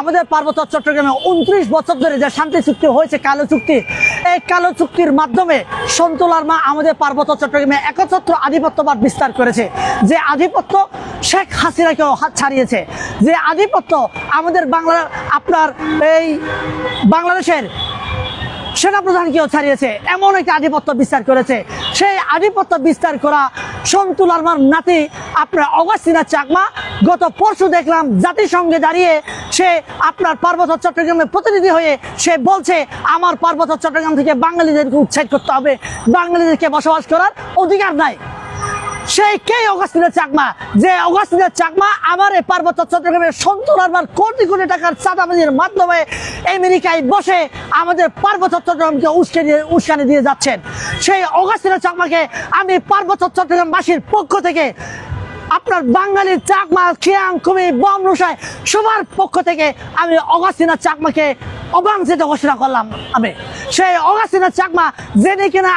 আমাদের পার্বত্য চট্টগ্রামে উনত্রিশ বছর ধরে যে শান্তি চুক্তি হয়েছে, কালো চুক্তি, এই কালো চুক্তির মাধ্যমে সন্তুলার মা আমাদের পার্বত্য চট্টগ্রামে একচ্ছত্র আধিপত্যবাদ বিস্তার করেছে। যে আধিপত্য শেখ হাসিনাকেও হাত ছাড়িয়েছে। যে আধিপত্য আমাদের বাংলা, আপনার এই বাংলাদেশের সেনাপ্রধানকেও ছাড়িয়েছে। এমন একটি আধিপত্য বিস্তার করেছে। সেই আধিপত্য বিস্তার করা সন্তুল আরমার নাতি আপনার অগস্তিনা চাকমা, গত পরশু দেখলাম জাতিসংঘে দাঁড়িয়ে সে আপনার পার্বত্য চট্টগ্রামের প্রতিনিধি হয়ে সে বলছে, আমার পার্বত্য চট্টগ্রাম থেকে বাঙালিদেরকে উচ্ছেদ করতে হবে। বাঙালিদেরকে বসবাস করার অধিকার নাই। সেই কে অগাস্তিনের চাকমা? যে অগাস্তিনের চাকমা আমার এই পার্বত্য চট্টগ্রামের সন্তুল আরবার কোটি কোটি টাকার চাঁদাবাজির মাধ্যমে আমেরিকায় বসে আমাদের পার্বত্য চট্টগ্রামকে উস্কে দিয়ে, উস্কানি দিয়ে যাচ্ছেন। সেই অগাস্তিনের চাকমাকে আমি পার্বত্য চট্টগ্রামবাসীর পক্ষ থেকে আপনার বাঙালির চাকমা খিয়াং খুবই বম রুসায় সবার পক্ষ থেকে আমি অগাস্তিনা চাকমাকে অবাঞ্ছিত ঘোষণা করলাম। আমি সেই অগাস্তিনা চাকমা জেনে কিনা